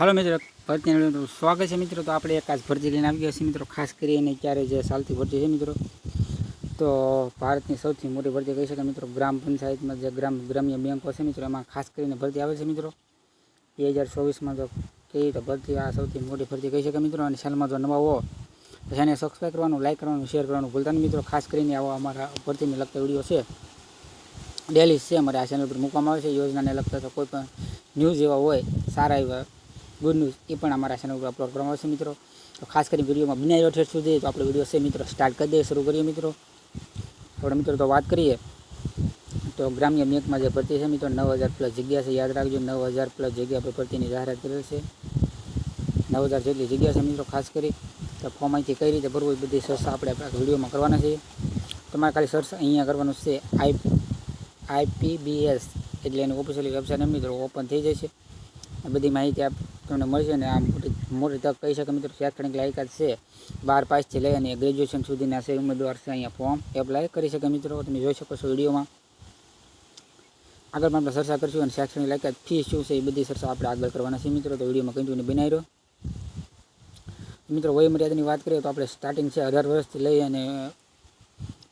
હાલો મિત્રો ભરતી સ્વાગત છે મિત્રો. તો આપણે એક આજ ભરતી લઈને આવી ગયા છીએ મિત્રો. ખાસ કરીને ક્યારે જે ચાલતી ભરતી છે મિત્રો. તો ભારતની સૌથી મોટી ભરતી કહી શકાય મિત્રો, ગ્રામ પંચાયતમાં જે ગ્રામ ગ્રામ્ય બેંકો છે મિત્રો, એમાં ખાસ કરીને ભરતી આવે છે મિત્રો. બે હજાર ચોવીસમાં તો કહીએ તો ભરતી, આ સૌથી મોટી ભરતી કહી શકાય મિત્રો? અને ચેનલમાં જો નવા હો, તો એને સબસ્ક્રાઈબ કરવાનું લાઈક કરવાનું શેર કરવાનું ભૂલતા નહીં મિત્રો. ખાસ કરીને આવા અમારા ભરતીને લગતા વીડિયો છે. ડેલી છે અમારે આ ચેનલ પર મૂકવામાં આવે છે. યોજનાને લગતા તો કોઈ પણ ન્યૂઝ એવા હોય, સારા એવા ગુડ ન્યૂઝ એ પણ અમારા ચેનલ પર અપલોડ કરવામાં આવશે મિત્રો. તો ખાસ કરીને વિડીયોમાં બનાવ્યો ઠેર સુધી તો આપણે વીડિયો છે મિત્રો સ્ટાર્ટ કરી દઈએ, શરૂ કરીએ મિત્રો. આપણે મિત્રો તો વાત કરીએ. તો ગ્રામ્ય બેંકમાં જે ભરતી છે મિત્રો, નવ હજાર પ્લસ જગ્યા છે, યાદ રાખજો, નવ હજાર પ્લસ જગ્યા પર ભરતીની જાહેરાત કરેલ છે. નવ હજાર જેટલી જગ્યા છે મિત્રો, ખાસ કરી. તો ફોર્મ અહીંથી કઈ રીતે ભરવું એ બધી ચર્ચા આપણે આપણા વિડીયોમાં કરવાના છે. તમારે ખાલી સર્ચ અહીંયા કરવાનું છે આઈ આઈપીબીએસ એટલે એની ઓફિશિયલી વેબસાઇટ મિત્રો ઓપન થઈ જશે આ બધી માહિતી આપ તમને મળશે અને આમ મોટી તક કહી શકે મિત્રો, શૈક્ષણિક લાયકાત છે. બાર પાસથી લઈ અને ગ્રેજ્યુએશન સુધીના છે ઉમેદવાર છે અહીંયા ફોર્મ એપ્લાય કરી શકે મિત્રો, તમે જોઈ શકો છો વિડીયોમાં. આગળ પણ આપણે ચર્ચા કરીશું અને શૈક્ષણિક લાયકાત ફી શું છે એ બધી ચર્ચા આપણે આગળ કરવાના છે મિત્રો. તો વિડીયોમાં કંઈ બનાવી રહ્યો. મિત્રો, વયમર્યાદાની વાત કરીએ તો આપણે સ્ટાર્ટિંગ છે અઢાર વર્ષથી લઈ અને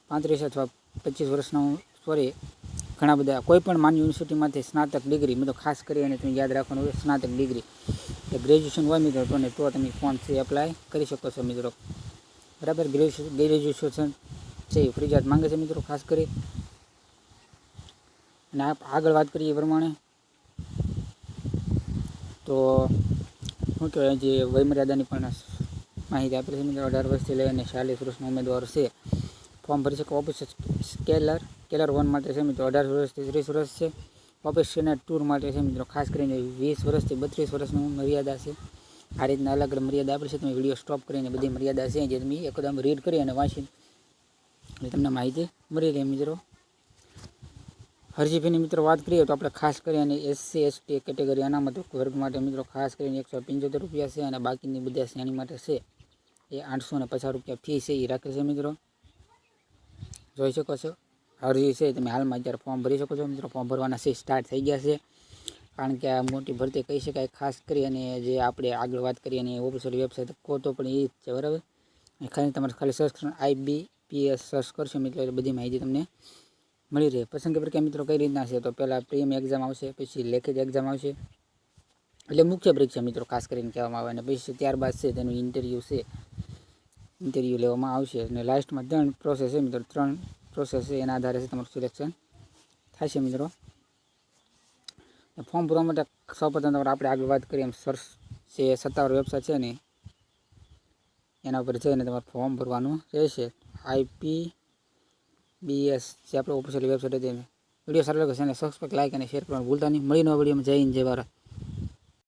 પાંત્રીસ અથવા પચીસ વર્ષનો સોરી ઘણા બધા, કોઈ પણ માન્ય યુનિવર્સિટીમાંથી સ્નાતક ડિગ્રી મિત્રો ખાસ કરી અને તમે યાદ રાખવાનું હોય, સ્નાતક ડિગ્રી. કે ગ્રેજ્યુએશન હોય મિત્રો, તો ને તો તમે ફોનથી એપ્લાય કરી શકો છો મિત્રો. બરાબર? ગ્રેજ્યુએશન ગ્રેજ્યુએશન છે એ ફરજિયાત માંગે છે મિત્રો, ખાસ કરી. અને આગળ વાત કરીએ એ પ્રમાણે. તો શું કહેવાય, જે વયમર્યાદાની પણ માહિતી આપેલી છે મિત્રો, અઢાર વર્ષથી લઈને ચાલીસ વર્ષના ઉમેદવાર છે. ફોર્મ ભરી શકો, ઓફિસ સ્કેલર. કેલર વન માટે છે મિત્રો, અઢાર વર્ષથી ત્રીસ વર્ષ છે. સ્કેનર ટૂર માટે છે મિત્રો, ખાસ કરીને વીસ વર્ષથી બત્રીસ વર્ષની મર્યાદા છે. આ રીતના અલગ મર્યાદા આપેલી છે, તમે વીડિયો સ્ટોપ કરીને બધી મર્યાદા છે જે તમે એકદમ રીડ કરી અને વાંચી એટલે તમને માહિતી મળી રહે મિત્રો. હરજીભાઈની મિત્રો વાત કરીએ તો આપણે ખાસ કરીને એસસી એસટી કેટેગરી અનામત વર્ગ માટે મિત્રો, ખાસ કરીને એકસો પંચોતેર રૂપિયા છે અને બાકીની બધા શ્રેણી માટે છે એ આઠસો ને પચાસ રૂપિયા ફી છે એ રાખે છે મિત્રો. જોઈ શકો છો. અરજી છે, તમે હાલમાં અત્યારે ફોર્મ ભરી શકો છો મિત્રો. ફોર્મ ભરવાના છે સ્ટાર્ટ થઈ ગયા છે. કારણ કે આ મોટી ભરતી કહી શકાય? ખાસ કરી અને જે આપણે આગળ વાત કરીએ અને ઓફિશિયલ વેબસાઇટ કહો તો પણ એ જ છે, બરાબર? ખાલી તમારે ખાલી સર્ચ કરો આઈ બી પી એસ સર્ચ કરશો મિત્રો, એટલે બધી માહિતી તમને મળી રહે. પસંદગી પ્રક્રિયા મિત્રો કઈ રીતના છે? તો પહેલાં પ્રીમ એક્ઝામ આવશે, પછી લેખિત એક્ઝામ આવશે. એટલે મુખ્ય પરીક્ષા મિત્રો, ખાસ કરીને કહેવામાં આવે. અને પછી ત્યારબાદ છે, તેનું ઇન્ટરવ્યૂ છે. ઇન્ટરવ્યૂ લેવામાં આવશે. અને લાસ્ટમાં ત્રણ પ્રોસેસ છે મિત્રો, ત્રણ પ્રોસેસ છે એના આધારે છે તમારું સિલેક્શન થાય છે મિત્રો. ફોર્મ ભરવા માટે સૌપ્રથમ તમારે આપણે આગળ વાત કરીએ એમ સર્ચ જે સત્તાવાર વેબસાઇટ છે ને, એના ઉપર જઈને તમારે ફોર્મ ભરવાનું રહેશે. આઈપી બીએસ જે આપણે ઓફિશિયલ વેબસાઇટ હતી વીડિયો સારો લાગે છે અને સબસ્ક્રાઈબ લાઈક અને શેર કરવાનું ભૂલતા નહીં. મળીને વિડીયોમાં જય હિન્દ, જય